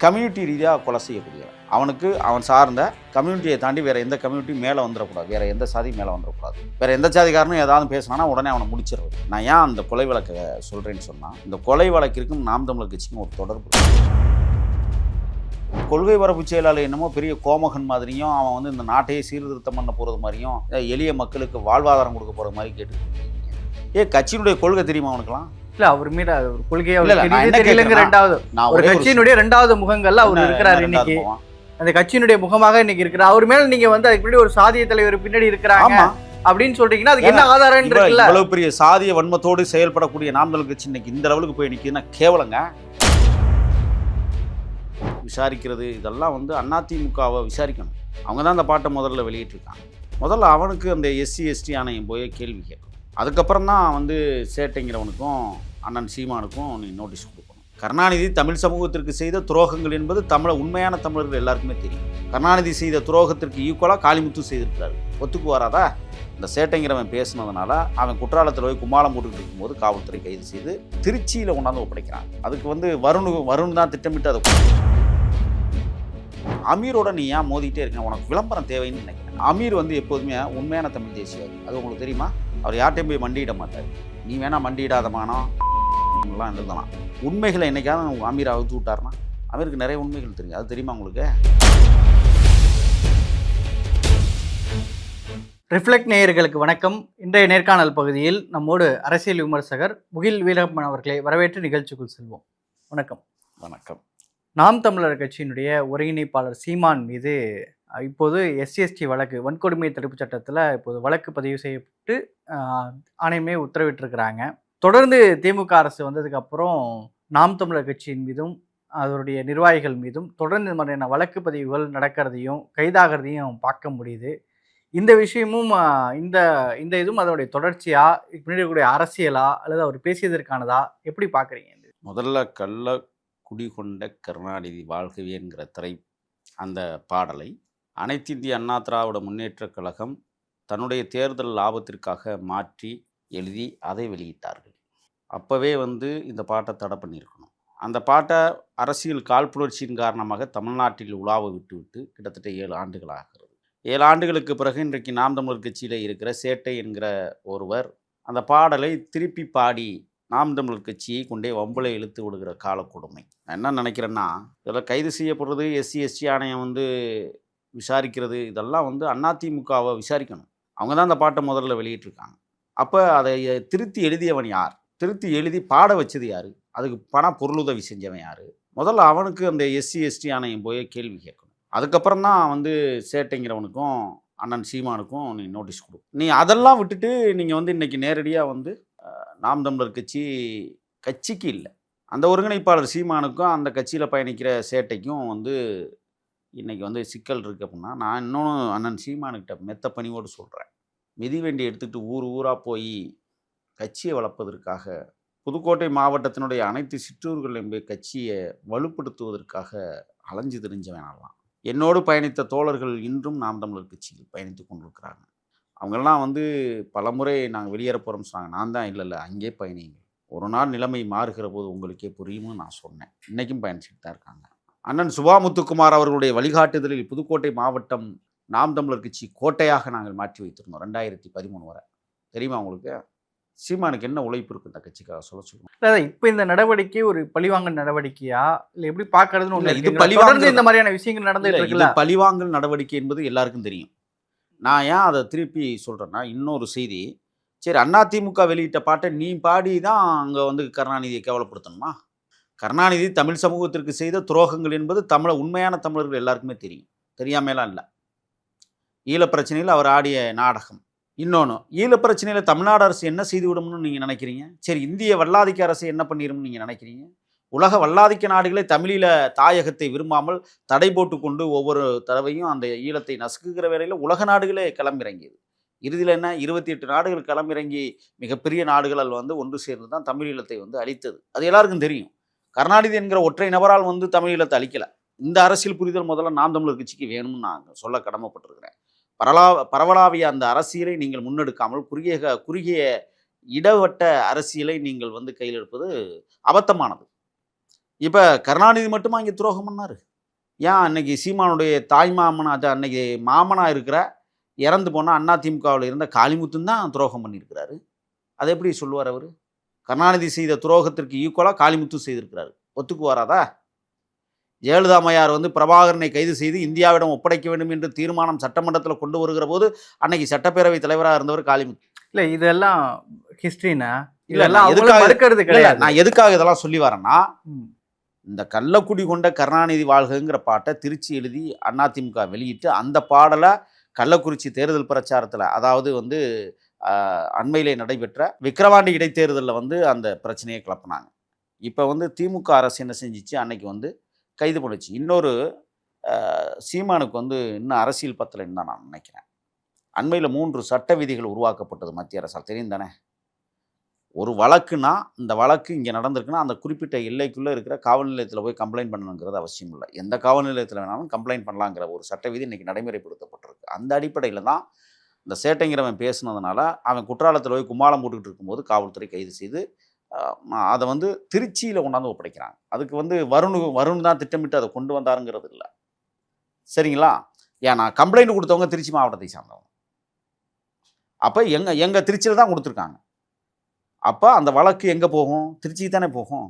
Community ரீதியாக கொலை செய்யக்கூடியவன். அவனுக்கு அவன் சார்ந்த கம்யூனிட்டியை தாண்டி வேறு எந்த கம்யூனிட்டியும் மேலே வந்துடக்கூடாது வேறு எந்த சாதியும் மேலே வந்துடக்கூடாது வேறு எந்த சாதிக்காரனும் ஏதாவது பேசினானா உடனே அவனை முடிச்சிடுறது நான் ஏன் அந்த கொலை வழக்கை சொல்கிறேன்னு சொன்னால் இந்த கொலை வழக்கிற்கும் நாம் தமிழர் கட்சிக்கும் ஒரு தொடர்பு கொள்கை பரப்பு செயலாளர் என்னமோ பெரிய கோமகன் மாதிரியும் அவன் வந்து இந்த நாட்டையே சீர்திருத்தம் பண்ண போகிறது மாதிரியும் எளிய மக்களுக்கு வாழ்வாதாரம் கொடுக்க போகிற மாதிரி கேட்டு ஏ கட்சியினுடைய கொள்கை தெரியுமா அவனுக்குலாம் இல்ல அவர் மீது ஒரு கொள்கையா அவர் தெரியலங்க ரெண்டாவது. ஒரு கட்சியினுடைய ரெண்டாவது முகங்கள்ல அவர் இருக்கிறாரு இன்னைக்கு? அந்த கட்சியினுடைய முகமாக இன்னைக்கு இருக்கிறார். அவர் மேல நீங்க வந்து அதுக்கு பின்னாடி ஒரு சாதிய தலைவர் பின்னாடி இருக்கிறாங்க அப்படின்னு சொல்றீங்கன்னா அதுக்கு என்ன ஆதாரம் இருக்குல்ல? இவ்வளவு பெரிய சாதிய வன்மத்தோடு செயல்படக்கூடிய நாம் தமிழர் கட்சி இன்னைக்கு இந்த லெவலுக்கு போய் நிற்குதுன்னா கேவலங்க. விசாரிக்கிறது இதெல்லாம் வந்து அதிமுகவை விசாரிக்கணும். அவங்க தான் அந்த பாட்டை முதல்ல வெளியிட்டிருக்காங்க. முதல்ல அவனுக்கு அந்த எஸ்சி எஸ்டி ஆணையம் போய் கேள்வி கேட்கணும். அதுக்கப்புறம் தான் வந்து சேட்டைங்கிறவனுக்கும் அண்ணன் சீமானுக்கும் நீ நோட்டீஸ் கொடுக்கணும். கருணாநிதி தமிழ் சமூகத்திற்கு செய்த துரோகங்கள் என்பது தமிழ உண்மையான தமிழர்கள் எல்லாருக்குமே தெரியும். கருணாநிதி செய்த துரோகத்திற்கு ஈக்குவலாக காளிமுத்து செய்திருக்கிறாரு. ஒத்துக்கு வராதா இந்த சேட்டைங்கிறவன் பேசுனதுனால அவன் குற்றாலத்தில் போய் கும்மாளம் போட்டுக்கிட்டு இருக்கும்போது காவல்துறை கைது செய்து திருச்சியில் கொண்டாந்து ஒப்படைக்கிறான். அதுக்கு வந்து வருண் வருண் தான் திட்டமிட்டு அதை அமீரோட நீ ஏன் மோதிட்டே இருக்க? உனக்கு விளம்பரம் தேவைன்னு நினைக்கிறேன். அமீர் வந்து எப்போதுமே உண்மையான தமிழ் தேசியவாதி. அது உங்களுக்கு தெரியுமா? அவர் யார்ட்டையும் போய் மண்டியிட மாட்டார். நீ வேணா மண்டியிடாத மானம் எல்லாம் எழுதலாம் உண்மைகளை என்னைக்காவது உங்க அமீர் அவுத்து விட்டாருன்னா அமீருக்கு நிறைய உண்மைகள் தெரியும். அது தெரியுமா உங்களுக்கு? ரிஃப்ளெக்ட் நேயர்களுக்கு வணக்கம். இன்றைய நேர்காணல் பகுதியில் நம்மோடு அரசியல் விமர்சகர் முகில் வீரப்பன் அவர்களை வரவேற்று நிகழ்ச்சிக்குள் செல்வோம். வணக்கம். வணக்கம். நாம் தமிழர் கட்சியினுடைய ஒருங்கிணைப்பாளர் சீமான் மீது இப்போது எஸ்சிஎஸ்டி வழக்கு வன்கொடுமை தடுப்புச் சட்டத்தில் இப்போது வழக்கு பதிவு செய்யப்பட்டு ஆணையமே உத்தரவிட்டிருக்கிறாங்க. தொடர்ந்து திமுக அரசு வந்ததுக்கப்புறம் நாம் தமிழர் கட்சியின் மீதும் அதனுடைய நிர்வாகிகள் மீதும் தொடர்ந்து இந்த மாதிரியான வழக்கு பதிவுகள் நடக்கிறதையும் கைதாகிறதையும் பார்க்க முடியுது. இந்த விஷயமும் இந்த இந்த இதுவும் அதனுடைய தொடர்ச்சியா பின்னாடி இருக்கக்கூடிய அரசியலா அல்லது அவர் பேசியதற்கானதா? எப்படி பார்க்குறீங்க முதல்ல கள்ள குடிகொண்ட கருணாநிதி வாழ்கவேங்கிற திரை அந்த பாடலை அனைத்திந்திய அண்ணா திராவிட முன்னேற்றக் கழகம் தன்னுடைய தேர்தல் லாபத்திற்காக மாற்றி எழுதி அதை வெளியிட்டார்கள். அப்போவே வந்து இந்த பாட்டை தடை பண்ணியிருக்கணும். அந்த பாட்டை அரசியல் காழ்ப்புணர்ச்சியின் காரணமாக தமிழ்நாட்டில் உலாவ விட்டுவிட்டு கிட்டத்தட்ட ஏழு ஆண்டுகள் ஆகிறது. ஏழு ஆண்டுகளுக்கு பிறகு இன்றைக்கு நாம் தமிழர் கட்சியில் இருக்கிற சேட்டை என்கிற ஒருவர் அந்த பாடலை திருப்பி பாடி நாம் தமிழர் கட்சியை கொண்டே வம்புல இழுத்து விடுகிற காலக்கொடுமை நான் என்ன நினைக்கிறேன்னா இதில் கைது செய்யப்படுறது எஸ்சி எஸ்டி ஆணையம் வந்து விசாரிக்கிறது இதெல்லாம் வந்து அதிமுகவை விசாரிக்கணும். அவங்க தான் அந்த பாட்டை முதல்ல வெளியிட்டிருக்காங்க. அப்போ அதை திருத்தி எழுதியவன் யார்? திருத்தி எழுதி பாட வச்சது யார்? அதுக்கு பண பொருளுதவி செஞ்சவன் யார்? முதல்ல அவனுக்கு அந்த எஸ்சி எஸ்டி ஆணையம் போய் கேள்வி கேட்கணும். அதுக்கப்புறம் தான் வந்து சேட்டைங்கிறவனுக்கும் அண்ணன் சீமானுக்கும் நீ நோட்டீஸ் கொடு. நீ அதெல்லாம் விட்டுட்டு நீங்கள் வந்து இன்னைக்கு நேரடியாக வந்து நாம் தமிழர் கட்சி கட்சிக்கு இல்லை. அந்த ஒருங்கிணைப்பாளர் சீமானுக்கும் அந்த கட்சியில் பயணிக்கிற சேட்டைக்கும் வந்து இன்றைக்கி வந்து சிக்கல் இருக்குது அப்படின்னா நான் இன்னொன்று அண்ணன் சீமானுக்கிட்ட மெத்த பணிவோடு சொல்கிறேன் மிதிவண்டி எடுத்துகிட்டு ஊர் ஊராக போய் கட்சியை வளர்ப்பதற்காக புதுக்கோட்டை மாவட்டத்தினுடைய அனைத்து சிற்றூர்களையும் போய் கட்சியை வலுப்படுத்துவதற்காக அலைஞ்சு திரிஞ்ச வேணாலாம் என்னோடு பயணித்த தோழர்கள் இன்றும் நாம் தமிழர் கட்சியில் பயணித்து கொண்டிருக்கிறாங்க. அவங்கெல்லாம் வந்து பலமுறை நாங்கள் வெளியேற போகிறோம்னு சொன்னாங்க. நான் தான் இல்லை இல்லை அங்கே பயணிங்க ஒரு நாள் நிலைமை மாறுகிற போது உங்களுக்கே புரியும்னு நான் சொன்னேன். இன்றைக்கும் பயணிச்சுட்டு தான் இருக்காங்க. அண்ணன் சுபாமுத்துக்குமார் அவர்களுடைய வழிகாட்டுதலில் புதுக்கோட்டை மாவட்டம் நாம் தமிழர் கட்சி கோட்டையாக நாங்கள் மாற்றி வைத்திருந்தோம் ரெண்டாயிரத்தி பதிமூணு வரை. தெரியுமா உங்களுக்கு? சீமானுக்கு என்ன உழைப்பு இருக்கு இந்த கட்சிக்காக? சொல்ல சொல்லுங்க. இப்ப இந்த நடவடிக்கை ஒரு பழிவாங்கல் நடவடிக்கையா? இல்ல எப்படி பாக்குறதுன்னு ஒண்ணு இது? பழிவாங்கல் இந்த மாதிரியான விஷயங்கள் நடந்துட்டு இருக்குல்ல. பழிவாங்கல் நடவடிக்கை என்பது எல்லாருக்கும் தெரியும். நான் ஏன் அதை திருப்பி சொல்கிறேன்னா இன்னொரு செய்தி. சரி அதிமுக வெளியிட்ட பாட்டை நீ பாடி தான் அங்கே வந்து கருணாநிதியை கேவலப்படுத்தணுமா? கருணாநிதி தமிழ் சமூகத்திற்கு செய்த துரோகங்கள் என்பது தமிழ உண்மையான தமிழர்கள் எல்லாருக்குமே தெரியும். தெரியாமலாம் இல்லை. ஈழப் பிரச்சனையில் அவர் ஆடிய நாடகம். இன்னொன்று ஈழப் பிரச்சனையில் தமிழ்நாடு அரசு என்ன செய்து விடும்னு நீங்கள் நினைக்கிறீங்க? சரி இந்திய வல்லாதிக்க அரசு என்ன பண்ணிடும்னு நீங்கள் நினைக்கிறீங்க? உலக வல்லாதிக்க நாடுகளே தமிழீழ தாயகத்தை விரும்பாமல் தடை போட்டு கொண்டு ஒவ்வொரு தடவையும் அந்த ஈழத்தை நசுக்குகிற வேலையில் உலக நாடுகளே களமிறங்கியது. இறுதியில் என்ன? இருபத்தி எட்டு நாடுகள் களமிறங்கி மிகப்பெரிய நாடுகளால் வந்து ஒன்று சேர்ந்து தான் தமிழீழத்தை வந்து அழித்தது. அது எல்லாருக்கும் தெரியும். கருணாநிதி என்கிற ஒற்றை நபரால் வந்து தமிழீழத்தை அழிக்கலை. இந்த அரசியல் புரிதல் முதல்ல நாம் தமிழர் கட்சிக்கு வேணும்னு நான் சொல்ல கடமைப்பட்டிருக்கிறேன். பரலா பரவலாவிய அந்த அரசியலை நீங்கள் முன்னெடுக்காமல் குறுகிய குறுகிய இடவட்ட அரசியலை நீங்கள் வந்து கையில் எடுப்பது அபத்தமானது. இப்போ கருணாநிதி மட்டுமா இங்கே துரோகம் பண்ணார்? ஏன் அன்னைக்கு சீமானுடைய தாய் மாமனா அது அன்னைக்கு மாமனாக இருக்கிற இறந்து போனால் அண்ணா திமுகவில் இருந்த காளிமுத்துன்னு தான் துரோகம் பண்ணியிருக்கிறாரு? அதை எப்படி சொல்லுவார் அவர்? கருணாநிதி செய்த துரோகத்திற்கு ஈக்குவலாக காளிமுத்து செய்திருக்கிறாரு. ஒத்துக்குவாராதா? ஜெயலலிதா அம்மையார் வந்து பிரபாகரனை கைது செய்து இந்தியாவிடம் ஒப்படைக்க வேண்டும் என்று தீர்மானம் சட்டமன்றத்தில் கொண்டு வருகிற போது அன்னைக்கு சட்டப்பேரவை தலைவராக இருந்தவர் காளிமுத்து. இல்ல இதெல்லாம் ஹிஸ்டரினா இல்ல, இதெல்லாம் எதுக்காக- இல்ல, கிடையாது. நான் எதுக்காக இதெல்லாம் சொல்லி வரேன்னா. இந்த கள்ளக்குடி கொண்ட கருணாநிதி வாழ்கங்கிற பாட்டை திருச்சி எழுதி அதிமுக வெளியிட்டு அந்த பாடலை கள்ளக்குறிச்சி தேர்தல் பிரச்சாரத்தில் அதாவது வந்து அண்மையிலே நடைபெற்ற விக்கிரவாண்டி இடைத்தேர்தலில் வந்து அந்த பிரச்சனையை கிளப்புனாங்க. இப்போ வந்து திமுக அரசு என்ன செஞ்சிச்சு? அன்னைக்கு வந்து கைது பண்ணுச்சு. இன்னொரு சீமானுக்கு வந்து இன்னும் அரசியல் பத்தலைன்னு தான் நான் நினைக்கிறேன். அண்மையில் மூன்று சட்ட விதிகள் உருவாக்கப்பட்டது மத்திய அரசால். தெரியும் தானே? ஒரு வழக்குனா இந்த வழக்கு இங்கே நடந்திருக்குன்னா அந்த குறிப்பிட்ட எல்லைக்குள்ளே இருக்கிற காவல் நிலையத்தில் போய் கம்ப்ளைண்ட் பண்ணணுங்கிறது அவசியம் இல்லை. எந்த காவல் நிலையத்தில் வேணாலும் கம்ப்ளைண்ட் பண்ணலாங்கிற ஒரு சட்ட விதி இன்றைக்கி நடைமுறைப்படுத்தப்பட்டிருக்கு. அந்த அடிப்படையில் தான் இந்த சேட்டைங்கிறவன் பேசுனதுனால அவன் குற்றாலத்தில் போய் கும்மாளம் போட்டுக்கிட்டு இருக்கும்போது காவல்துறை கைது செய்து அதை வந்து திருச்சியில் கொண்டாந்து ஒப்படைக்கிறாங்க. அதுக்கு வந்து வருண் வருண் தான் திட்டமிட்டு அதை கொண்டு வந்தாருங்கிறது இல்லை. சரிங்களா? ஏன்னா கம்ப்ளைண்ட் கொடுத்தவங்க திருச்சி மாவட்டத்தை சார்ந்தவங்க. அப்போ எங்கள் எங்கள் திருச்சியில் தான் கொடுத்துருக்காங்க. அப்போ அந்த வழக்கு எங்கே போகும்? திருச்சிக்கு தானே போகும்.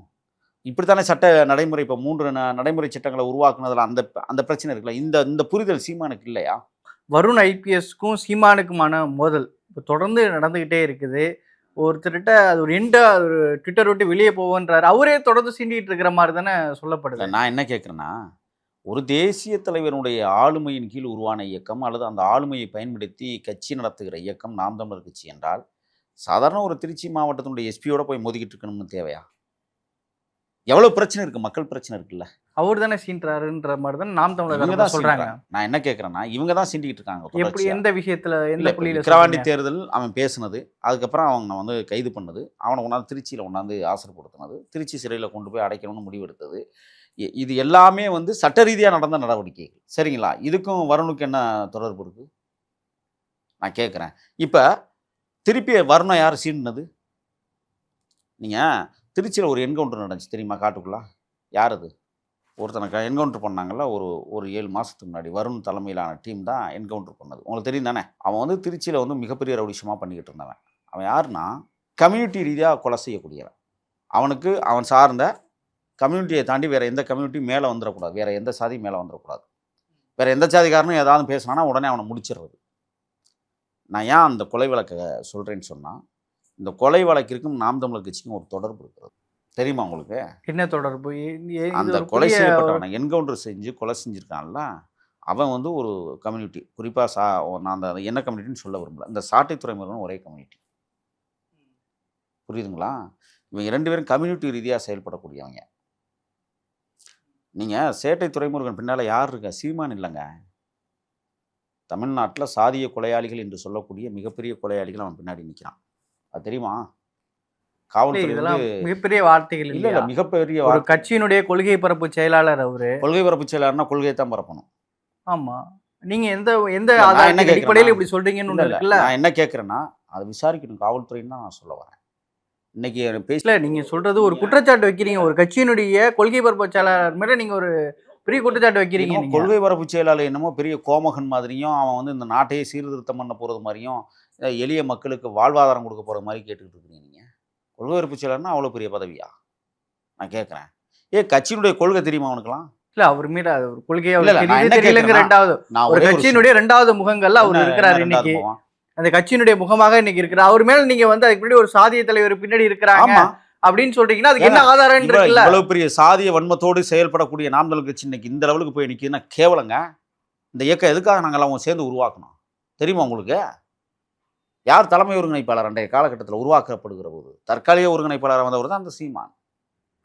இப்படி தானே சட்ட நடைமுறை இப்போ மூன்று ந- நடைமுறை சட்டங்களை உருவாக்குனதில் அந்த அந்த பிரச்சனை இருக்குல்ல? இந்த இந்த புரிதல் சீமானுக்கு இல்லையா? வருண் ஐபிஎஸ்க்கும் சீமானுக்குமான மோதல். இப்போ தொடர்ந்து நடந்துக்கிட்டே இருக்குது. ஒருத்தர்கிட்ட அது ஒரு எண்டா ஒரு ட்விட்டர் விட்டு வெளியே போவோன்றாரு அவரே தொடர்ந்து சீண்டிகிட்டு இருக்கிற மாதிரி தானே சொல்லப்படுது. நான் என்ன கேட்குறேன்னா ஒரு தேசிய தலைவருடைய ஆளுமையின் கீழ் உருவான இயக்கம் அல்லது அந்த ஆளுமையை பயன்படுத்தி கட்சி நடத்துகிற இயக்கம் நாம் தமிழர் கட்சி என்றால் சாதாரண ஒரு திருச்சி மாவட்டத்தினுடைய எஸ்பியோட போய் மோதிக்கிட்டு இருக்கணும்னு தேவையா? எவ்வளோ பிரச்சனை இருக்குது மக்கள் பிரச்சனை இருக்குல்ல. அவர் தானே சீன்றாருன்ற மாதிரி தான் நாம் தமிழர் தான் சொல்றாங்க. சொல்றாங்க நான் என்ன கேட்குறேன்னா இவங்க தான் சீண்டிக்கிட்டு இருக்காங்க எப்படி. எந்த விஷயத்துல எந்த புள்ளியில விக்கிரவாண்டி? தேர்தல் அவன் பேசுனது அதுக்கப்புறம் அவங்க வந்து கைது பண்ணது அவனை கொண்டாந்து திருச்சியில் கொண்டாந்து ஆசைப்படுத்தினது திருச்சி சிறையில் கொண்டு போய் அடைக்கணும்னு முடிவெடுத்தது. இது எல்லாமே வந்து சட்ட ரீதியாக நடந்த நடவடிக்கைகள். சரிங்களா? இதுக்கும் வருணுக்கு என்ன தொடர்பு இருக்கு? நான் கேட்குறேன் இப்போ திருப்பி வருணம் யார் சீண்டினது? நீங்கள் திருச்சியில் ஒரு என்கவுண்டர் நடந்துச்சு தெரியுமா காட்டுக்குள்ளே? யார் அது ஒருத்தனை என்கவுண்டர் பண்ணாங்கல்ல ஒரு ஒரு ஏழு மாதத்துக்கு முன்னாடி வருண் தலைமையிலான டீம் தான் என்கவுண்டர் பண்ணது. உங்களுக்கு தெரியும் தானே? அவன் வந்து திருச்சியில் வந்து மிகப்பெரிய ரவுடிஷமாக பண்ணிக்கிட்டு இருந்தவன். அவன் யாருன்னா கம்யூனிட்டி ரீதியாக கொலை செய்யக்கூடியவன். அவனுக்கு அவன் சார்ந்த கம்யூனிட்டியை தாண்டி வேறு எந்த கம்யூனிட்டியும் மேலே வந்துடக்கூடாது வேறு எந்த சாதியும் மேலே வந்துடக்கூடாது வேறு எந்த சாதிக்காரனும் ஏதாவது பேசினானா உடனே அவனை முடிச்சிடுறது. நான் ஏன் அந்த கொலை விளக்க சொல்கிறேன்னு சொன்னால் இந்த கொலை வழக்கிற்கும் நாம் தமிழர் கட்சிக்கும் ஒரு தொடர்பு இருக்கிறது. தெரியுமா உங்களுக்கு? என்ன தொடர்பு? அந்த கொலை செய்யப்பட்டவனை என்கவுண்டர் செஞ்சு கொலை செஞ்சிருக்கான்ல அவன் வந்து ஒரு கம்யூனிட்டி குறிப்பாக சா நான் அந்த என்ன கம்யூனிட்டின்னு சொல்ல விரும்பல. இந்த சாட்டை துறைமுகம் ஒரே கம்யூனிட்டி. புரியுதுங்களா? இவங்க ரெண்டு பேரும் கம்யூனிட்டி ரீதியாக செயல்படக்கூடியவங்க. நீங்கள் சேட்டை துறைமுருகன் பின்னால் யார் இருக்கா? சீமான் இல்லைங்க. தமிழ்நாட்டில் சாதிய கொலையாளிகள் என்று சொல்லக்கூடிய மிகப்பெரிய கொலையாளிகள் அவன் பின்னாடி நிற்கிறான் அது தெரியுமா? காவல்துறை இதெல்லாம் மிகப்பெரிய வார்த்தைகள் இல்லை இல்லை மிகப்பெரிய ஒரு கட்சியினுடைய கொள்கை பரப்பு செயலாளர் அவரு. கொள்கை பரப்பு செயலாளர்னா கொள்கையை தான் பரப்பணும். ஆமா. நீங்க எந்த எந்த அடிப்படையில இப்படி சொல்றீங்கன்னு இல்ல, ஒண்ணு இல்ல, இருக்குல்ல? நான் என்ன கேட்குறேன்னா அதை விசாரிக்கணும். காவல்துறைன்னு தான் நான் சொல்ல வரேன். இன்னைக்கு பேச இல்ல நீங்க சொல்றது ஒரு குற்றச்சாட்டு வைக்கிறீங்க. ஒரு கட்சியினுடைய கொள்கை பரப்பு செயலாளர் மேல நீங்க ஒரு பெரிய குற்றச்சாட்டு வைக்கிறீங்க கொள்கை பரப்பு செயலாளர் என்னமோ பெரிய கோமகன் மாதிரியும் அவன் வந்து இந்த நாட்டையே சீர்திருத்தம் பண்ண போகிறது மாதிரியும் எளிய மக்களுக்கு வாழ்வாதாரம் கொடுக்க போகிற மாதிரி கேட்டுக்கிட்டு இருக்கீங்க நீங்கள் கொள்கை பரப்பு செயலாளர்னா அவ்வளோ பெரிய பதவியா? நான் கேட்குறேன். ஏ கட்சியினுடைய கொள்கை தெரியுமா அவனுக்குலாம் இல்ல அவர் மீது அது ஒரு கொள்கையா ரெண்டாவது. ஒரு கட்சியினுடைய ரெண்டாவது முகங்கள்ல அவர் இருக்கிறாரு இன்னைக்கு? அந்த கட்சியினுடைய முகமாக இன்னைக்கு இருக்கிறார். அவர் மேல நீங்க வந்து அதுக்கு பின்னாடி ஒரு சாதிய தலைவர் பின்னாடி இருக்கிறாங்க ஆமா. அப்படின்னு சொல்றீங்கன்னா அதுக்கு என்ன ஆதாரம் இருக்குல்ல? இவ்வளவு பெரிய சாதிய வன்மத்தோடு செயல்படக்கூடிய நாம் தமிழர் கட்சி இன்னைக்கு இந்த லெவலுக்கு போய் நிற்கிதுன்னா கேவலங்க. இந்த இயக்கம் எதுக்காக நாங்கள் எல்லாம் சேர்ந்து உருவாக்கணும்? தெரியுமா உங்களுக்கு? யார் தலைமை ஒருங்கிணைப்பாளர் அன்றைய காலகட்டத்தில் உருவாக்கப்படுகிற போது? தற்காலிக ஒருங்கிணைப்பாளர் வந்தவர் தான் அந்த சீமான்.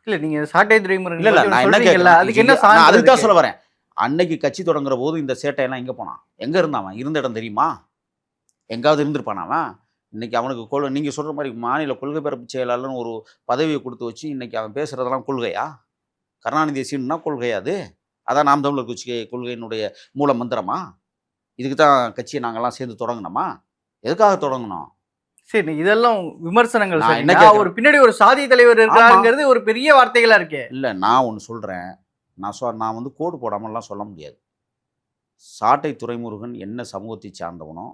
இல்ல நீங்க சாட்டை துறைமுறை இல்ல நான் என்ன அதுக்கு என்ன அதுக்கு தான் சொல்ல வரேன். அன்னைக்கு கட்சி தொடங்குற போது இந்த சேட்டையெல்லாம் எங்க போனான்? எங்க இருந்தான் இருந்த இடம் தெரியுமா? எங்காவது இருந்திருப்பான் அவன்? இன்னைக்கு அவனுக்கு கொள் நீங்க சொல்ற மாதிரி மாநில கொள்கை பரப்பு செயலாளர்னு ஒரு பதவியை கொடுத்து வச்சு இன்னைக்கு அவன் பேசுறதெல்லாம் கொள்கையா? கருணாநிதி சீன்னா கொள்கையா அது. அதான் நாம் தமிழர் கட்சி கொள்கையினுடைய மூல மந்திரமா? இதுக்கு தான் கட்சியை நாங்கெல்லாம் சேர்ந்து தொடங்கினோமா? எதுக்காக தொடங்கினோம் சரி இதெல்லாம் விமர்சனங்கள். என்ன? ஒரு பின்னாடி ஒரு சாதி தலைவர் இருக்காருங்கிறது ஒரு பெரிய வார்த்தைகளா இருக்கே. இல்லை நான் ஒன்று சொல்கிறேன் நான் சொ நான் வந்து கோடு போடாமல்லாம் சொல்ல முடியாது. சாட்டை துரைமுருகன் என்ன சமூகத்தை சார்ந்தவனோ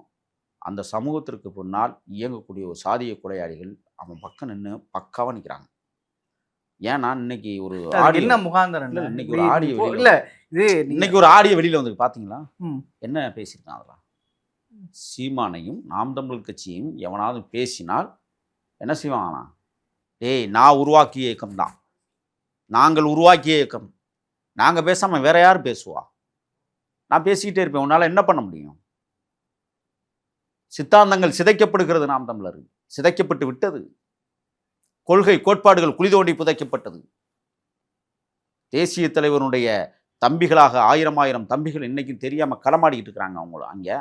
அந்த சமூகத்திற்கு பின்னால் இயங்கக்கூடிய ஒரு சாதிய கொலையாளிகள் அவன் பக்கம் நின்று பக்காவாக நிற்கிறாங்க ஏன்னா இன்னைக்கு ஒரு ஆடியோ என்ன இல்ல, என்ன? இன்னைக்கு ஒரு ஆடியோ இல்ல இது இன்னைக்கு ஒரு ஆடியோ வெளியில் வந்து பார்த்தீங்களா. என்ன பேசியிருக்கான் அதெல்லாம்? சீமானையும் நாம் தமிழ் கட்சியையும் எவனாவது பேசினால் என்ன செய்வாங்கண்ணா டேய் நான் உருவாக்கிய இயக்கம் தான். நாங்கள் உருவாக்கிய இயக்கம். நாங்கள் பேசாமல் வேற யார் பேசுவா? நான் பேசிக்கிட்டே இருப்பேன். உன்னால் என்ன பண்ண முடியும்? சித்தாந்தங்கள் சிதைக்கப்படுகிறது நாம் தமிழர் சிதைக்கப்பட்டு விட்டது. கொள்கை கோட்பாடுகள் குழி தோண்டி புதைக்கப்பட்டது. தேசிய தலைவனுடைய தம்பிகளாக ஆயிரம் ஆயிரம் தம்பிகள் இன்னைக்கும் தெரியாமல் களமாடிக்கிட்டு இருக்கிறாங்க அவங்கள அங்கே.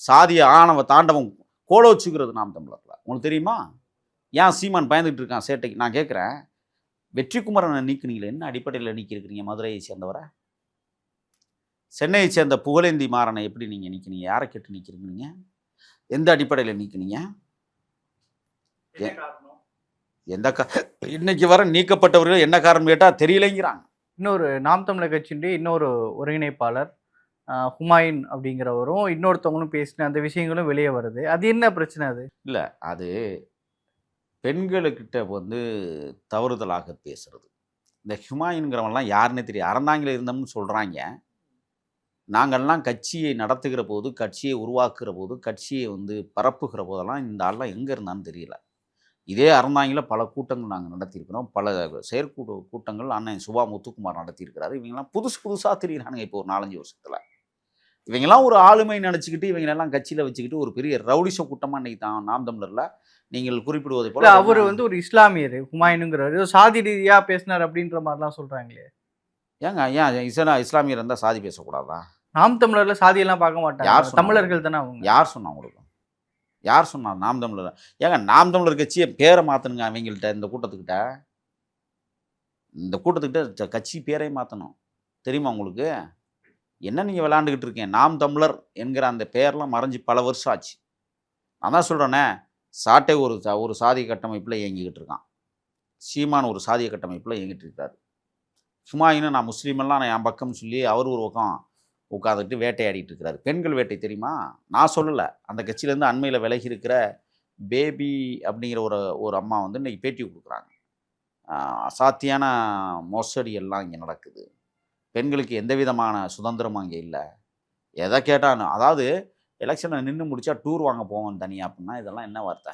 சாதிய ஆணவ தாண்டவம் கோலோச்சுகிறது நாம் தமிழர்ல உங்களுக்கு தெரியுமா? ஏன் சீமான் பயந்துகிட்டு இருக்கான் சேட்டைக்கு? நான் கேட்குறேன். வெற்றிக்குமரனை நீக்கினீங்களே என்ன அடிப்படையில் நீக்கியிருக்கிறீங்க மதுரையை சேர்ந்தவரை? சென்னையை சேர்ந்த புகழேந்தி மாறனை எப்படி நீங்கள் நீக்கினீங்க? யாரை கேட்டு நீக்கிருக்கீங்க எந்த அடிப்படையில் நீக்கினீங்க? எந்த கா இன்னைக்கு வர நீக்கப்பட்டவர்கள் என்ன காரணம் கேட்டால் தெரியலைங்கிறாங்க. இன்னொரு நாம் தமிழர் கட்சியினுடைய இன்னொரு ஒருங்கிணைப்பாளர் ஹுமாயூன் அப்படிங்கிறவரும் இன்னொருத்தவங்களும் பேசின அந்த விஷயங்களும் வெளியே வருது. அது என்ன பிரச்சனை அது? இல்லை அது பெண்களுக்கிட்ட வந்து தவறுதலாக பேசுறது. இந்த ஹுமாயூன்கிறவன்லாம் யாருன்னே தெரியும் அறந்தாங்கில இருந்தோம்னு சொல்கிறாங்க நாங்கள்லாம் கட்சியை நடத்துகிற போது கட்சியை உருவாக்குற போது கட்சியை வந்து பரப்புகிற போதெல்லாம் இந்த ஆள்லாம் எங்கே இருந்தான்னு தெரியல. இதே அறந்தாங்கில பல கூட்டங்கள் நாங்கள் நடத்தியிருக்கிறோம். பல செயற்கூட்ட கூட்டங்கள் அண்ணன் சுபா முத்துக்குமார் நடத்தியிருக்கிறாரு. இவங்கெல்லாம் புதுசு புதுசாக தெரியுறானுங்க இப்போ ஒரு நாலஞ்சு வருஷத்தில். இவங்கெல்லாம் ஒரு ஆளுமை நினச்சிக்கிட்டு இவங்களெல்லாம் கட்சியில் வச்சுக்கிட்டு ஒரு பெரிய ரவுடிச கூட்டமாக இன்னைக்கு தான் நாம் தமிழரில் நீங்கள் குறிப்பிடுவதை போல அவர் வந்து ஒரு இஸ்லாமியர் ஹுமாயூனுங்கிறவர் ஏதோ சாதி ரீதியா பேசினார் அப்படின்ற மாதிரிலாம் சொல்றாங்களே. ஏங்க ஏன் இஸ்லா இஸ்லாமியர் இருந்தால் சாதி பேசக்கூடாதா? நாம் தமிழர்ல சாதியெல்லாம் பார்க்க யார் மாட்டாங்க சொன்னாங்க? தமிழர்கள் தானே அவங்க. யார் சொன்னா உங்களுக்கு? யார் சொன்னா நாம் தமிழர் ஏங்க நாம் தமிழர் கட்சியை பேரை மாற்றணுங்க அவங்கள்ட்ட இந்த கூட்டத்துக்கிட்ட? இந்த கூட்டத்துக்கிட்ட கட்சி பேரை மாற்றணும் தெரியுமா உங்களுக்கு? என்ன நீங்கள் விளாண்டுக்கிட்டு இருக்கீங்க? நாம் தமிழர் என்கிற அந்த பேர்லாம் மறைஞ்சு பல வருஷம் ஆச்சு. நான் தான் சொல்கிறேனே சாட்டை ஒரு சா- ஒரு சாதிய கட்டமைப்பில் இயங்கிக்கிட்டு இருக்கான். சீமான் ஒரு சாதிய கட்டமைப்பில் இயங்கிட்டு இருக்காரு. ஹுமாயினும் நான் முஸ்லீமெல்லாம் நான் என் பக்கம் சொல்லி அவர் ஒரு பக்கம் உட்காந்துக்கிட்டு வேட்டையாடிட்டு இருக்கிறாரு பெண்கள் வேட்டை தெரியுமா? நான் சொல்லலை. அந்த கட்சியிலேருந்து அண்மையில் விலகி இருக்கிற பேபி அப்படிங்கிற ஒரு ஒரு அம்மா வந்து இன்றைக்கி பேட்டி கொடுக்குறாங்க. அசாத்தியான மோசடி எல்லாம் இங்கே நடக்குது. பெண்களுக்கு எந்த விதமான சுதந்திரமும் அங்கே இல்லை. எதை கேட்டால் அதாவது எலெக்ஷனில் நின்று முடிச்சா டூர் வாங்க போவோம் தனியாக அப்படின்னா இதெல்லாம் என்ன வார்த்தை?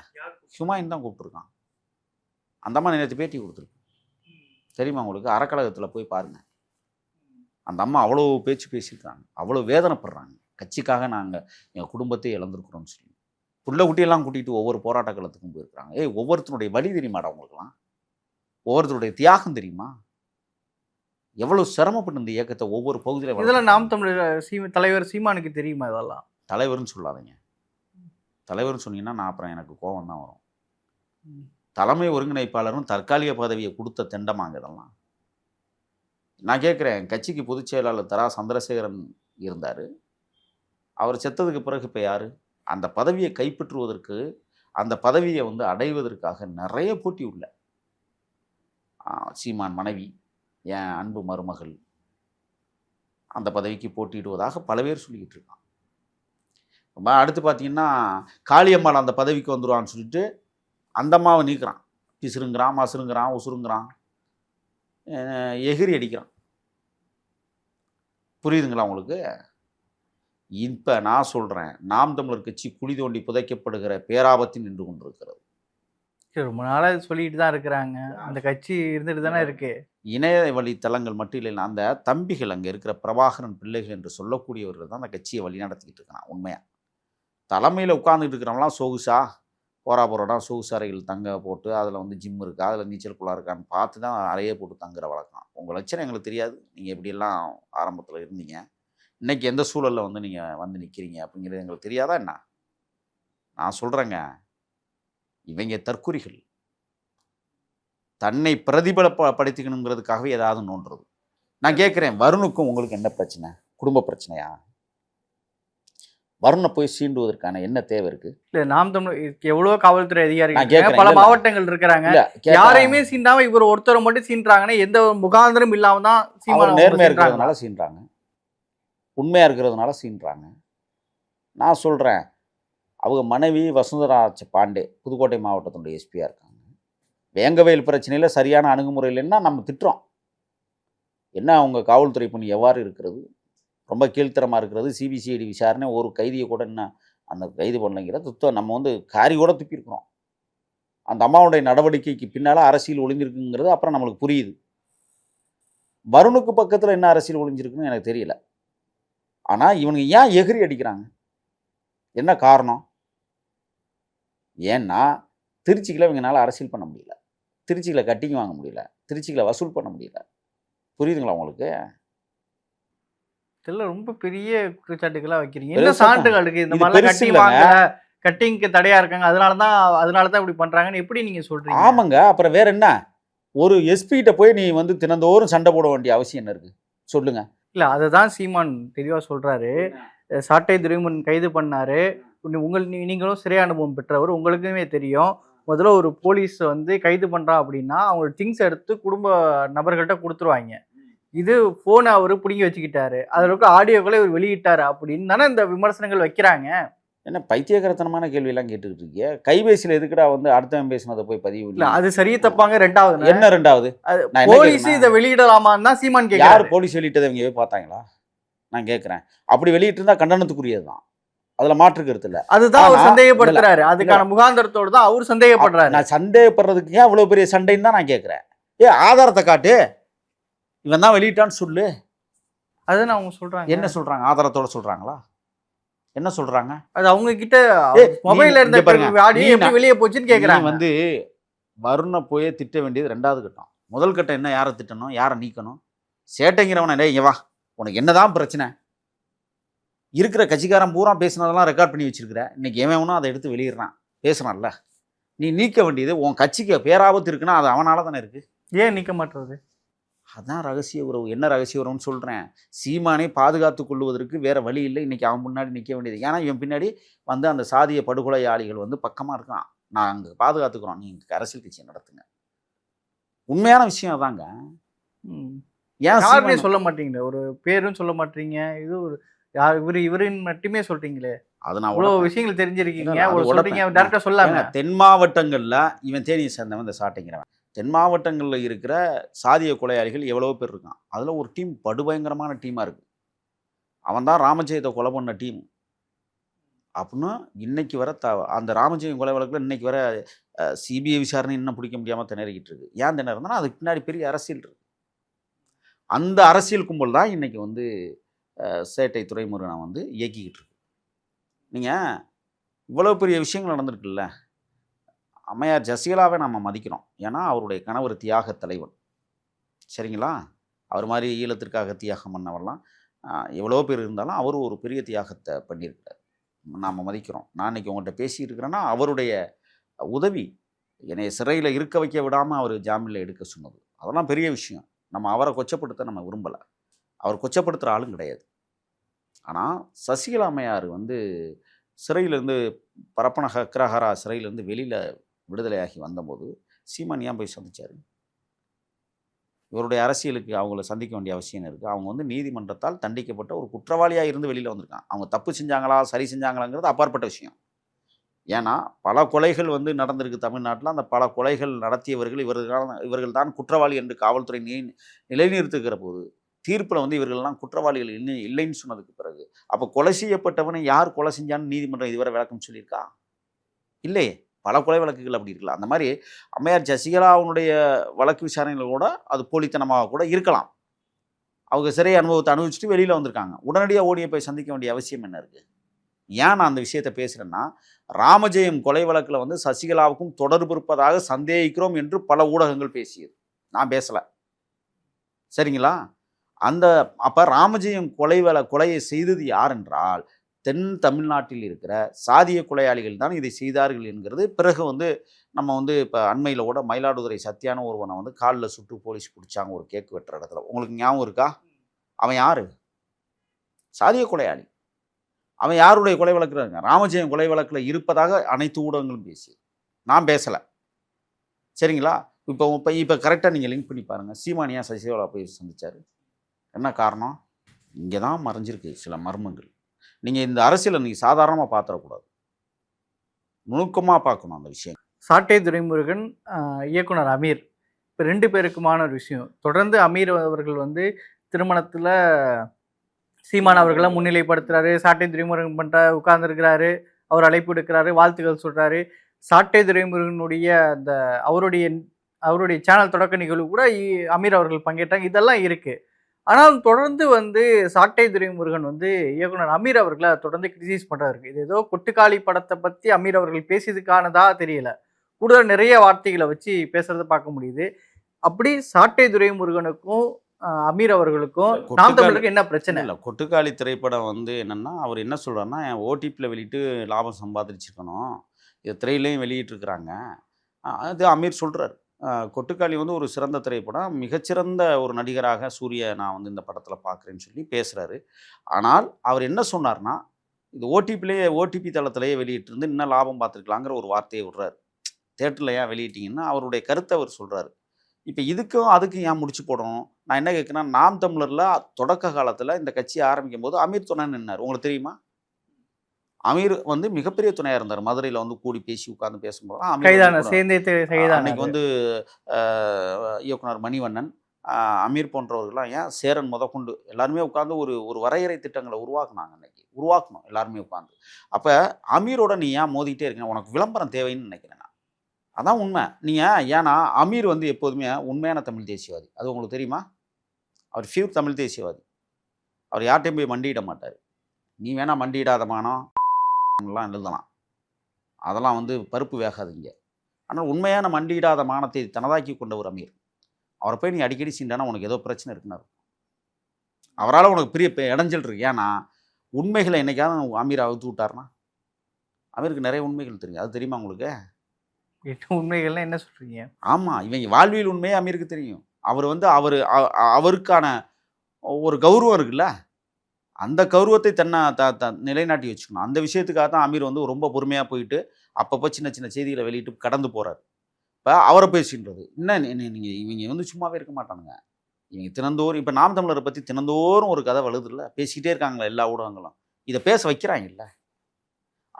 ஹுமாயூன் தான் கூப்பிட்ருக்கான் அந்த அம்மா நேற்று பேட்டி கொடுத்துருக்கு. தெரியுமா உங்களுக்கு? அறக்கழகத்தில் போய் பாருங்கள் அந்த அம்மா அவ்வளோ பேச்சு பேசியிருக்காங்க. அவ்வளோ வேதனைப்படுறாங்க. கட்சிக்காக நாங்கள் எங்கள் குடும்பத்தை இழந்திருக்கிறோம்னு சொல்லி. புள்ள குட்டியெல்லாம் கூட்டிகிட்டு ஒவ்வொரு போராட்ட களத்துக்கும் போயிருக்காங்க ஏய் ஒவ்வொருத்தனுடைய வழி தெரியுமாடா உங்களுக்குலாம் ஒவ்வொருத்தருடைய தியாகம் தெரியுமா? எவ்வளோ சிரமப்பட்டு இந்த இயக்கத்தை ஒவ்வொரு பகுதியில் இதெல்லாம் நாம் தமிழர் சீம தலைவர் சீமானுக்கு தெரியுமா இதெல்லாம்? தலைவர்னு சொல்லாதீங்க. தலைவர்னு சொன்னீங்கன்னா நான் அப்புறம் எனக்கு கோபம் தான் வரும். தலைமை ஒருங்கிணைப்பாளரும் தற்காலிக பதவியை கொடுத்த தெண்டமாங்க இதெல்லாம். நான் கேட்குறேன் கட்சிக்கு பொதுச் செயலாளர் தரா சந்திரசேகரன் இருந்தார். அவர் செத்ததுக்கு பிறகு இப்போ யார்? அந்த பதவியை கைப்பற்றுவதற்கு அந்த பதவியை வந்து அடைவதற்காக நிறைய போட்டி உள்ள சீமான் மனைவி. என் அன்பு மருமகள் அந்த பதவிக்கு போட்டியிடுவதாக பல பேர் சொல்லிக்கிட்டு இருக்கான் ரொம்ப அடுத்து பார்த்தீங்கன்னா காளியம்மாள் அந்த பதவிக்கு வந்துடுவான்னு சொல்லிட்டு அந்த அம்மாவை நீக்கிறான். பிசுருங்கிறான் மசுருங்கிறான் உசுருங்கிறான். எகிரி அடிக்கிறான். புரியுதுங்களா உங்களுக்கு? இப்போ நான் சொல்கிறேன் நாம் தமிழர் கட்சி குழி தோண்டி புதைக்கப்படுகிற பேராபத்தில் நின்று கொண்டிருக்கிறது. ரொம்ப நாளாக சொல்லிட்டு தான் இருக்கிறாங்க. அந்த கட்சி இருந்துட்டு தானே இருக்குது இணைய வழி மட்டும் இல்லை அந்த தம்பிகள் அங்கே இருக்கிற பிரபாகரன் பிள்ளைகள் என்று சொல்லக்கூடியவர்கள் தான் அந்த கட்சியை வழி நடத்திக்கிட்டு இருக்கான் உண்மையாக தலைமையில் உட்காந்துட்டு இருக்கிறவங்களாம் சொகுசா? போரா போராடா சொகுசு அறைகள் தங்க போட்டு அதில் வந்து ஜிம் இருக்கா அதில் நீச்சல் குளம் இருக்கான்னு பார்த்து தான் அறையே போட்டு தங்குற வழக்கம். உங்கள் லட்சணம் எங்களுக்கு தெரியாது. நீங்கள் எப்படியெல்லாம் ஆரம்பத்தில் இருந்தீங்க? இன்னைக்கு எந்த சூழலில் வந்து நீங்கள் வந்து நிற்கிறீங்க அப்படிங்கிறது எங்களுக்கு தெரியாதா என்ன? நான் சொல்கிறேங்க இவங்க தற்குறிகள். தன்னை பிரதிபலப்ப படுத்திக்கணுங்கிறதுக்காகவே ஏதாவது நோண்டுறது நான் கேட்குறேன் வருணுக்கும் உங்களுக்கு என்ன பிரச்சனை? குடும்ப பிரச்சனையா? வருணை போய் சீண்டுவதற்கான என்ன தேவை இருக்கு? இல்ல நாம் தமிழ் எவ்வளவோ காவல்துறை அதிகாரிகள். பல. மாவட்டங்கள் இருக்கிறாங்க. யாரையுமே சீண்டாம இவர் ஒருத்தரை மட்டும் சீன்றாங்கன்னா எந்த ஒரு முகாந்திரம் இல்லாம தான் நேர்மையா? இருக்கிறதுனால சீன்றாங்க உண்மையா இருக்கிறதுனால சீன்றாங்க நான் சொல்றேன் அவங்க மனைவி வசுந்தரா ச- பாண்டே புதுக்கோட்டை மாவட்டத்தினுடைய எஸ்பியா இருக்காங்க. வேங்கவேல் பிரச்சனையில் சரியான அணுகுமுறை இல்லைன்னா நம்ம திட்டுறோம். என்ன அவங்க காவல்துறை பணி எவ்வாறு இருக்கிறது? ரொம்ப கீழ்த்தரமாக இருக்கிறது. சிபிசிஐடி விசாரணை ஒரு கைதியை கூட என்ன அந்த கைது பண்ணலைங்கிற துத்தம் நம்ம வந்து காரி கூட துப்பியிருக்கிறோம். அந்த அம்மாவுடைய நடவடிக்கைக்கு பின்னால் அரசியல் ஒளிஞ்சிருக்குங்கிறது அப்புறம் நம்மளுக்கு புரியுது. வருணுக்கு பக்கத்தில் என்ன அரசியல் ஒளிஞ்சிருக்குன்னு எனக்கு தெரியல. ஆனால் இவனுங்க ஏன் எகிரி அடிக்கிறாங்க? என்ன காரணம்? ஏன்னா திருச்சிக்கில் இவங்கனால அரசியல் பண்ண முடியல. திருச்சியில் கட்டிங் வாங்க முடியல. திருச்சியில் வசூல் பண்ண முடியல. புரியுதுங்களா உங்களுக்கு? இதெல்லாம் ரொம்ப பெரிய குற்றச்சாட்டுகளா வைக்கிறீங்க. என்ன தான். சான்றுகள் இருக்கு? இந்த பெருசு கட்டி. வாங்கல கட்டிங்க்கு தடையா இருக்காங்க. அதனால தான் அதனால தான் இப்படி பண்றாங்கன்னு எப்படி நீங்க சொல்றீங்க? ஆமாங்க. அப்புறம் வேற என்ன? ஒரு எஸ்பிகிட்ட போய் நீ வந்து தினந்தோறும் சண்டை போட வேண்டிய அவசியம் என்ன இருக்கு? சொல்லுங்க. இல்ல அதுதான் சீமான் தெளிவா சொல்றாரு. அஹ் சாட்டை துரைமுன் கைது பண்ணாரு. உங்க- உங்கள் நீங்களும் சிறை அனுபவம் பெற்றவர். உங்களுக்குமே தெரியும். முதல்ல ஒரு போலீஸ் வந்து கைது பண்றான் அப்படின்னா அவங்க திங்ஸ் எடுத்து குடும்ப நபர்கள்ட்ட கொடுத்துருவாங்க. இது போனை அவரு பிடிங்கி வச்சுக்கிட்டாரு. அதுல இருக்க ஆடியோக்களை இவர் வெளியிட்டாரு அப்படின்னு தானே இந்த விமர்சனங்கள் வைக்கிறாங்க. என்ன பைத்தியகரத்தனமான கேள்வியெல்லாம் கேட்டுக்கிட்டு இருக்கீங்க. கைபேசியில் எதுக்குடா வந்து அடுத்தவன் பேசினதை போய் பதிவு இல்ல அது சரியா தப்பாங்க ரெண்டாவது என்ன ரெண்டாவது? போலீஸ் இதை வெளியிடலாமான்னு தான் சீமான் யார் போலீஸ் வெளியிட்டதை இவங்க போய் பார்த்தாங்களா? நான் கேட்குறேன் அப்படி வெளியிட்டு இருந்தா கண்டனத்துக்குரியது தான் அதில் மாற்று கருத்து இல்லை. அதுதான் அவர் சந்தேகப்படுத்துறாரு. அதுக்கான முகாந்திரத்தோடு தான் அவர் சந்தேகப்படுறாரு. நான் சந்தேகப்படுறதுக்கு ஏன் அவ்வளோ பெரிய சண்டைன்னு தான் நான் கேட்குறேன் ஏ ஆதாரத்தை காட்டு. இவன் தான் வெளியிட்டான்னு சொல்லு. அதுதான் அவங்க சொல்றாங்க? என்ன சொல்றாங்க? ஆதாரத்தோட சொல்றாங்களா? என்ன சொல்றாங்க? அது அவங்க கிட்ட மொபைல்ல இருந்த பாருங்க. ஆடியோ எப்படி வெளியே போச்சுன்னு கேக்குறாங்க. வந்து வருண போய் திட்ட வேண்டியது ரெண்டாவது கட்டம். முதல் கட்டம் என்ன? யாரை திட்டணும்? யாரை நீக்கணும்? சேட்டைங்கிறவனை இங்க வா. உனக்கு என்னதான் பிரச்சனை? இருக்கிற கட்சிக்காரன் பூரா பேசினதெல்லாம் ரெக்கார்ட் பண்ணி வச்சிருக்கிற. இன்னைக்கு எவன் வேணும் அதை எடுத்து வெளியிடுறான். பேசுனான்ல நீ நீக்க வேண்டியது உன் கட்சிக்கு பேராபத்து இருக்குன்னா அது அவனால தானே இருக்கு. ஏன் நிக்க மாட்டுறது? அதான் ரகசிய உறவு. என்ன ரகசிய உறவுன்னு சொல்கிறேன் சீமானை பாதுகாத்து கொள்வதற்கு வேற வழி இல்லை. இன்னைக்கு அவன் முன்னாடி நிற்க வேண்டியது. ஏன்னா இவன் பின்னாடி வந்து அந்த சாதிய படுகொலையாளிகள் வந்து பக்கமாக இருக்கான். நான் அங்கே பாதுகாத்துக்கிறோம். நீங்கள் அரசியல் கட்சியை நடத்துங்க. உண்மையான விஷயம் அதாங்க. ஏன் சொல்ல மாட்டீங்களே? ஒரு பேரும் சொல்ல மாட்டீங்க. இது ஒரு யார் இவரு இவரின் மட்டுமே சொல்றீங்களே? அது நான் உடப்பேன். விஷயங்கள் தெரிஞ்சிருக்கீங்க. சொல்றீங்க. டேரக்டா சொல்லாம. தென் மாவட்டங்களில் இவன் தேனியை சேர்ந்தவன் இந்த சாட்டைங்கிறவன். தென் மாவட்டங்களில் இருக்கிற சாதிய கொலையாளிகள் எவ்வளோ பேர் இருக்கான். அதில் ஒரு டீம் படுபயங்கரமான டீமாக இருக்கு. அவன் தான் ராமஜெயத்தை கொலை பண்ண டீம். அப்படின்னா இன்னைக்கு வர த அந்த ராமஜெயம் கொலை வழக்கில் இன்னைக்கு வர சிபிஐ விசாரணை இன்னும் பிடிக்க முடியாமல் திணறிக்கிட்டு இருக்கு. ஏன் திணறதுன்னா அதுக்கு பின்னாடி பெரிய அரசியல் இருக்கு. அந்த அரசியல் கும்பல் தான் இன்னைக்கு வந்து சேட்டை துறைமுருகனை வந்து இயக்கிக்கிட்டு இருக்கு. நீங்கள் இவ்வளோ பெரிய விஷயங்கள் நடந்திருக்குல்ல? அம்மையார் ஜசிகலாவை நம்ம மதிக்கிறோம். ஏன்னா அவருடைய கணவர் தியாக தலைவன். சரிங்களா? அவர் மாதிரி ஈழத்திற்காக தியாகம் பண்ணவரெல்லாம் எவ்வளோ பேர் இருந்தாலும் அவர் ஒரு பெரிய தியாகத்தை பண்ணியிருக்கார் நாம் மதிக்கிறோம். நான் இன்னைக்கு உங்கள்கிட்ட பேசியிருக்கிறேன்னா அவருடைய உதவி என்னை சிறையில் இருக்க வைக்க விடாமல் அவர் ஜாமீனில் எடுக்க சொன்னது. அதெல்லாம் பெரிய விஷயம். நம்ம அவரை கொச்சப்படுத்த நம்ம விரும்பலை. அவர் கொச்சப்படுத்துகிற ஆளும் கிடையாது. ஆனால் சசிகலா அம்மையார் வந்து சிறையிலேருந்து பரப்பன ஹக்ரஹரா சிறையிலேருந்து வெளியில் விடுதலையாகி வந்தபோது சீமான் ஏன் போய் சந்தித்தார் இவருடைய அரசியலுக்கு அவங்கள சந்திக்க வேண்டிய அவசியம் இருக்குது அவங்க வந்து நீதிமன்றத்தால் தண்டிக்கப்பட்ட ஒரு குற்றவாளியாக இருந்து வெளியில் வந்திருக்காங்க. அவங்க தப்பு செஞ்சாங்களா சரி செஞ்சாங்களாங்கிறது அப்பாற்பட்ட விஷயம். ஏன்னா பல கொலைகள் வந்து நடந்திருக்கு தமிழ்நாட்டில். அந்த பல கொலைகள் நடத்தியவர்கள் இவர்கள் இவர்கள் தான் குற்றவாளி என்று காவல்துறை நீ நிலைநிறுத்துகிற போது தீர்ப்பில் வந்து இவர்கள்லாம் குற்றவாளிகள் இல்லை இல்லைன்னு சொன்னதுக்கு பிறகு அப்போ கொலை செய்யப்பட்டவனை யார் கொலை செஞ்சான்னு நீதிமன்றம் இதுவரை விளக்கம் சொல்லியிருக்கா? இல்லையே. பல கொலை வழக்குகள் அப்படி இருக்கலாம். அந்த மாதிரி அம்மையார் சசிகலாவுடைய வழக்கு விசாரணைகள் கூட அது போலித்தனமாக கூட இருக்கலாம். அவங்க சிறை அனுபவத்தை அனுபவிச்சுட்டு வெளியில் வந்திருக்காங்க. உடனடியாக ஓடிய போய் சந்திக்க வேண்டிய அவசியம் என்ன இருக்குது ஏன் நான் அந்த விஷயத்தை பேசுகிறேன்னா ராமஜெயம் கொலை வழக்கில் வந்து சசிகலாவுக்கும் தொடர்பு இருப்பதாக சந்தேகிக்கிறோம் என்று பல ஊடகங்கள் பேசியது. நான் பேசலை. சரிங்களா? அந்த அப்போ ராமஜெயம் கொலை வேலை கொலையை செய்தது யார் என்றால் தென் தமிழ்நாட்டில் இருக்கிற சாதிய கொலையாளிகள் தான் இதை செய்தார்கள் என்கிறது. பிறகு வந்து நம்ம வந்து இப்போ அண்மையில் கூட மயிலாடுதுறை சத்தியான ஒருவனை வந்து காலில் சுட்டு போலீஸ் பிடிச்சாங்க ஒரு கேக் வெட்டுற இடத்துல. உங்களுக்கு ஞாபகம் இருக்கா? அவன் யார்? சாதிய கொலையாளி. அவன் யாருடைய கொலை வழக்குறாங்க ராமஜெயம் கொலை வழக்கில் இருப்பதாக அனைத்து ஊடகங்களும் பேசி நான் பேசலை. சரிங்களா? இப்போ இப்போ இப்போ கரெக்டாக நீங்கள் லிங்க் பண்ணி பாருங்கள் சீமானியா சசிகலா போய் சந்திச்சார்? என்ன காரணம்? இங்கே தான் மறைஞ்சிருக்கு சில மர்மங்கள். நீங்கள் இந்த அரசியலை நீங்கள் சாதாரணமாக பார்த்துடக்கூடாது. நுணுக்கமாக பார்க்கணும் அந்த விஷயம். சாட்டை துரைமுருகன் இயக்குனர் அமீர். இப்போ ரெண்டு பேருக்குமான ஒரு விஷயம். தொடர்ந்து அமீர் அவர்கள் வந்து திருமணத்தில் சீமான் அவர்களை முன்னிலைப்படுத்துகிறாரு சாட்டை துரைமுருகன் பண்ணுற உட்கார்ந்துருக்கிறாரு. அவர் அழைப்பு எடுக்கிறாரு வாழ்த்துக்கள் சொல்கிறாரு சாட்டை துரைமுருகனுடைய அந்த அவருடைய அவருடைய சேனல் தொடக்க நிகழ்வு கூட இ- அமீர் அவர்கள் பங்கேற்றாங்க. இதெல்லாம் இருக்குது ஆனால் தொடர்ந்து வந்து சாட்டை துரைமுருகன் வந்து இயக்குனர் அமீர் அவர்களை தொடர்ந்து கிரிட்டிசைஸ் பண்றாரு. இது ஏதோ கொட்டுக்காளி படத்தை பத்தி அமீர் அவர்கள் பேசியதுக்கானதா தெரியல. கூடுதல் நிறைய வார்த்தைகளை வச்சு பேசுறத பார்க்க முடியுது. அப்படி சாட்டை துரைமுருகனுக்கும் அமீர் அவர்களுக்கும் நாம் தமிழருக்கு என்ன பிரச்சனை? இல்லை கொட்டுக்காளி திரைப்படம் வந்து என்னன்னா அவர் என்ன சொல்றாருன்னா என் ஓடிபியில் வெளியிட்டு லாபம் சம்பாதிச்சிருக்கணும். இது திரையிலையும் வெளியிட்டிருக்கிறாங்க. அது அமீர் சொல்றாரு. அஹ் கொட்டுக்காளி வந்து ஒரு சிறந்த திரைப்படம். மிகச்சிறந்த ஒரு நடிகராக சூரிய நான் வந்து இந்த படத்தில் பார்க்குறேன்னு சொல்லி பேசுகிறாரு ஆனால் அவர் என்ன சொன்னார்னா இது ஓடிபிலேயே ஓடிபி தளத்திலேயே வெளியிட்டிருந்து இன்னும் லாபம் பார்த்துருக்கலாங்கிற ஒரு வார்த்தையை விடுறாரு. தேட்டரில் ஏன் வெளியிட்டீங்கன்னா அவருடைய கருத்தை அவர் சொல்கிறாரு இப்போ இதுக்கும் அதுக்கும் ஏன் முடிச்சு போடணும்? நான் என்ன கேட்குறேன்னா நாம் தமிழரில் தொடக்க காலத்தில் இந்த கட்சியை ஆரம்பிக்கும் போது அமீர் துணை நின்னார். உங்களுக்கு தெரியுமா? அமீர் வந்து மிகப்பெரிய துணையாக இருந்தார். மதுரையில் வந்து கூடி பேசி உட்கார்ந்து பேசும்போது கைதான அன்னைக்கு வந்து இயக்குனர் மணிவண்ணன் அமீர் போன்றவர்கள்லாம் ஏன் சேரன் முதற்கொண்டு எல்லாருமே உட்காந்து ஒரு ஒரு வரையறை திட்டங்களை உருவாக்குனாங்க அன்னைக்கு. உருவாக்கணும் எல்லாருமே உட்காந்து அப்போ அமீரோட நீ ஏன் மோதிக்கிட்டே இருக்க? உனக்கு விளம்பரம் தேவைன்னு நினைக்கிறேன் நான். அதான் உண்மை. நீங்கள் ஏன்னா அமீர் வந்து எப்போதுமே உண்மையான தமிழ் தேசியவாதி. அது உங்களுக்கு தெரியுமா? அவர் ஃபியூர் தமிழ் தேசியவாதி. அவர் யார்ட்டையும் போய் மண்டியிட மாட்டார். நீ வேணா மண்டியிடாத மானம் எல்லாம் எழுதலாம். அதெல்லாம் வந்து பருப்பு வேகாதுங்க ஆனால் உண்மையான மண்டியிடாத மானத்தை தனதாக்கி கொண்ட ஒரு அமீர். அவரை போய் நீ அடிக்கடி சீண்டானா உனக்கு ஏதோ பிரச்சனை இருக்குன்னு. அவரால் உனக்கு பெரிய இடைஞ்சல் இருக்கு. ஏன்னா உண்மைகளை என்னைக்காவது அமீர் அவுத்து விட்டார்னா? அமீருக்கு நிறைய உண்மைகள் தெரியும். அது தெரியுமா உங்களுக்கு? உண்மைகள்லாம் என்ன சொல்றீங்க? ஆமாம் இவங்க வாழ்வியல் உண்மையே அமீருக்கு தெரியும். அவர் வந்து அவர் அவருக்கான ஒரு கௌரவம் இருக்குல்ல? அந்த கௌரவத்தை தன்னை த த நிலைநாட்டி வச்சுக்கணும். அந்த விஷயத்துக்காக தான் அமீர் வந்து ரொம்ப பொறுமையாக போயிட்டு அப்பப்போ சின்ன சின்ன செய்திகளை வெளியிட்டு கடந்து போகிறார் இப்போ அவரை பேசின்றது. என்ன நீங்கள் இவங்க வந்து சும்மாவே இருக்க மாட்டானுங்க. இவங்க தினந்தோறும் இப்போ நாம் தமிழரை பற்றி தினந்தோறும் ஒரு கதை வலுதுல்ல பேசிக்கிட்டே இருக்காங்களா எல்லா ஊடகங்களும். இதை பேச வைக்கிறாங்கல்ல.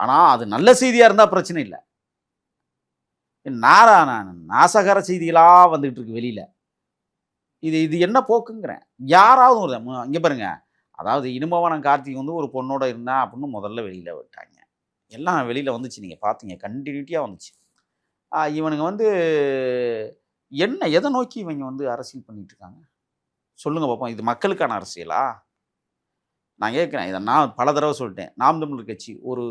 ஆனால் அது நல்ல செய்தியாக இருந்தால் பிரச்சனை இல்லை. நாரா நான் நாசகர செய்திகளாக வந்துக்கிட்டு இருக்கு வெளியில். இது இது என்ன போக்குங்கிறேன். யாராவது ஒரு இங்கே பாருங்கள் அதாவது இனுமவனம் கார்த்திக் வந்து ஒரு பொண்ணோட இருந்தா அப்படின்னு முதல்ல வெளியில் விட்டாங்க. எல்லாம் வெளியில் வந்துச்சு. நீங்கள் பார்த்தீங்க கண்டினியூட்டியாக வந்துச்சு. இவனுங்க வந்து என்ன எதை நோக்கி இவங்க வந்து அரசியல் பண்ணிட்டு இருக்காங்க? சொல்லுங்கள் பார்ப்போம் இது மக்களுக்கான அரசியலா? நான் கேட்குறேன். இதை நான் பல தடவை சொல்லிட்டேன். நாம் தமிழர் கட்சி ஒரு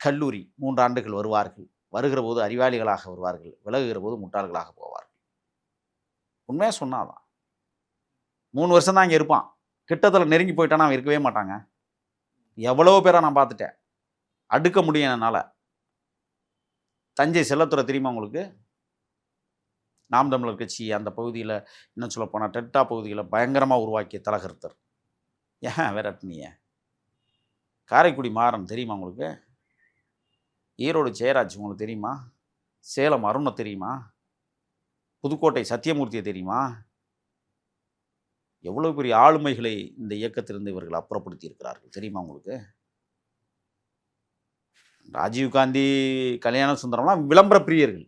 கல்லூரி மூன்று ஆண்டுகள் வருவார்கள். வருகிற போது அறிவாளிகளாக வருவார்கள். விலகுகிற போது முட்டாள்களாக போவார்கள். உண்மையாக சொன்னாதான். மூணு வருஷம் தான் இங்கே இருப்பான். கிட்டத்தில் நெருங்கி போயிட்டானா அவன் இருக்கவே மாட்டாங்க. எவ்வளோ பேரை நான் பார்த்துட்டேன். அடுக்க முடியும் என்னால். தஞ்சை செல்லத்துறை தெரியுமா உங்களுக்கு? நாம் தமிழர் கட்சி அந்த பகுதியில் இன்னும் சொல்ல போனால் டெட்டா பகுதியில் பயங்கரமாக உருவாக்கிய தலகர்த்தர். ஏன் விரட்டினிய காரைக்குடி மாறன் தெரியுமா உங்களுக்கு? ஈரோடு ஜெயராஜ் உங்களுக்கு தெரியுமா? சேலம் அருணை தெரியுமா? புதுக்கோட்டை சத்தியமூர்த்தியை தெரியுமா? எவ்வளோ பெரிய ஆளுமைகளை இந்த இயக்கத்திலிருந்து இவர்கள் அப்புறப்படுத்தி இருக்கிறார்கள் தெரியுமா உங்களுக்கு? ராஜீவ்காந்தி கல்யாண சுந்தரம்லாம் விளம்பர பிரியர்கள்.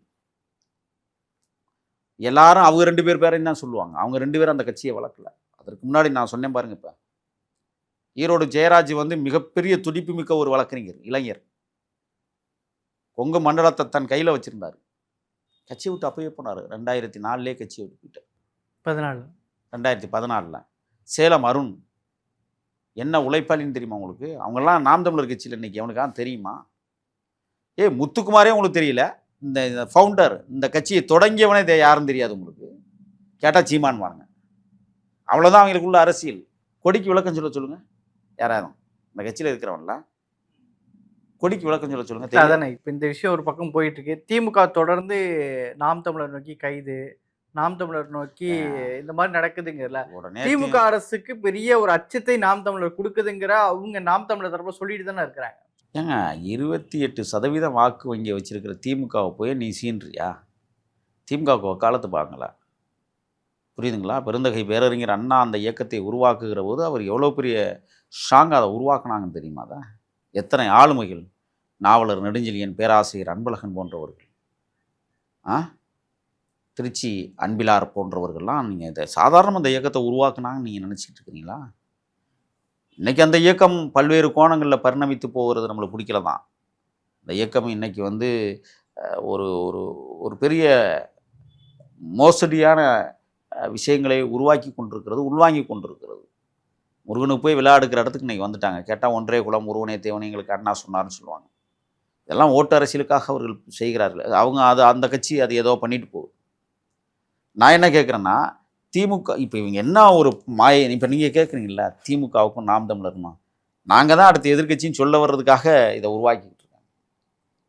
எல்லாரும் அவங்க ரெண்டு பேர் பேரையும் தான் சொல்லுவாங்க. அவங்க ரெண்டு பேரும் அந்த கட்சியை வளர்க்கல. அதற்கு முன்னாடி நான் சொன்னேன் பாருங்க இப்போ. ஈரோடு ஜெயராஜ் வந்து மிகப்பெரிய துடிப்பு மிக்க ஒரு வழக்கறிஞர் இளைஞர். கொங்கு மண்டலத்தை தன் கையில் வச்சுருந்தார். கட்சியை விட்டு அப்பயே போனார். ரெண்டாயிரத்தி நாலுலேயே கட்சியை விட்டு போயிட்டார். பதினாலு. ரெண்டாயிரத்தி பதினாலில் சேலம் அருண் என்ன உழைப்பாளின்னு தெரியுமா உங்களுக்கு? அவங்கெல்லாம் நாம் தமிழர் கட்சியில் இன்னைக்கு அவனுக்காக தெரியுமா? ஏ முத்துக்குமாரே உங்களுக்கு தெரியல? இந்த ஃபவுண்டர் இந்த கட்சியை தொடங்கியவனே தெ- யாரும் தெரியாது உங்களுக்கு? கேட்டால் சீமான் வாங்க. அவ்வளோதான் அவங்களுக்குள்ள அரசியல். கொடிக்கு விளக்கம் சொல்ல சொல்லுங்க. யாராரும் இந்த கட்சியில் இருக்கிறவன்லாம் கொடிக்கு விளக்கம் சொல்ல சொல்லுங்க. தெரியல. அதானே இப்போ இந்த விஷயம் ஒரு பக்கம் போயிட்டு இருக்கு. திமுக தொடர்ந்து நாம் தமிழர் நோக்கி கைது. நாம் தமிழர் நோக்கி இந்த மாதிரி நடக்குதுங்கல்ல திமுக அரசுக்கு பெரிய ஒரு அச்சத்தை நாம் தமிழர் கொடுக்குதுங்கிற அவங்க நாம் தமிழர் தரப்ப சொல்லிட்டு தானே இருக்கிறாங்க. ஏங்க இருபத்தி எட்டு சதவீதம் வாக்கு வங்கி வச்சிருக்கிற திமுகவை போய் நீ சீன்றியா? திமுகவுக்கு வக்காலத்து பாங்களா புரியுதுங்களா? பெருந்தகை பேரறிஞர் அண்ணா அந்த இயக்கத்தை உருவாக்குகிற போது அவர் எவ்வளோ பெரிய ஸ்ட்ராங்காக அதை உருவாக்குனாங்கன்னு தெரியுமா அதை? எத்தனை ஆளுமைகள் நாவலர் நெடுஞ்செழியன் பேராசிரியர் அன்பழகன் போன்றவர்கள். ஆ? திருச்சி அன்பிலார் போன்றவர்கள்லாம் நீங்கள் இதை சாதாரணமாக இந்த இயக்கத்தை உருவாக்குனாங்கன்னு நீங்கள் நினச்சிட்டு இருக்கிறீங்களா இன்றைக்கி அந்த இயக்கம் பல்வேறு கோணங்களில் பரிணமித்து போகிறது நம்மளை பிடிக்கல தான். இந்த இயக்கம் இன்றைக்கி வந்து ஒரு ஒரு ஒரு பெரிய மோசடியான விஷயங்களை உருவாக்கி கொண்டிருக்கிறது உள்வாங்கி கொண்டிருக்கிறது. முருகனுக்கு போய் விளையாடுக்கிற இடத்துக்கு இன்னைக்கு வந்துட்டாங்க. கேட்டால் ஒன்றே குலம் முருகனே தேவனே எங்களுக்கு அண்ணா சொன்னார்னு சொல்லுவாங்க. இதெல்லாம் ஓட்டு அரசியலுக்காக அவர்கள் செய்கிறார்கள். அவங்க அது அந்த கட்சி அது ஏதோ பண்ணிட்டு போகுது. நான் என்ன கேட்குறேன்னா திமுக இப்போ இவங்க என்ன ஒரு மாயை இப்போ நீங்கள் கேட்குறீங்களா திமுகவுக்கும் நாம் தமிழருமா? நாங்கள் தான் அடுத்த எதிர்க்கட்சின்னு சொல்ல வர்றதுக்காக இதை உருவாக்கிட்டு இருக்கோம்.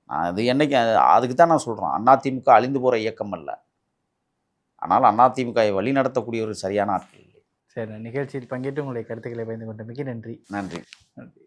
அது என்னைக்கு அது- அதுக்கு தான் நான் சொல்கிறோம் அண்ணா திமுக அழிந்து போகிற இயக்கம் அல்ல. ஆனால் அண்ணா திமுகவை வழி நடத்தக்கூடிய ஒரு சரியான ஆட்கள் இல்லை. சரி நிகழ்ச்சியில் பங்கேற்று உங்களுடைய கருத்துக்களை பயந்து கொண்ட மிக நன்றி. நன்றி. நன்றி.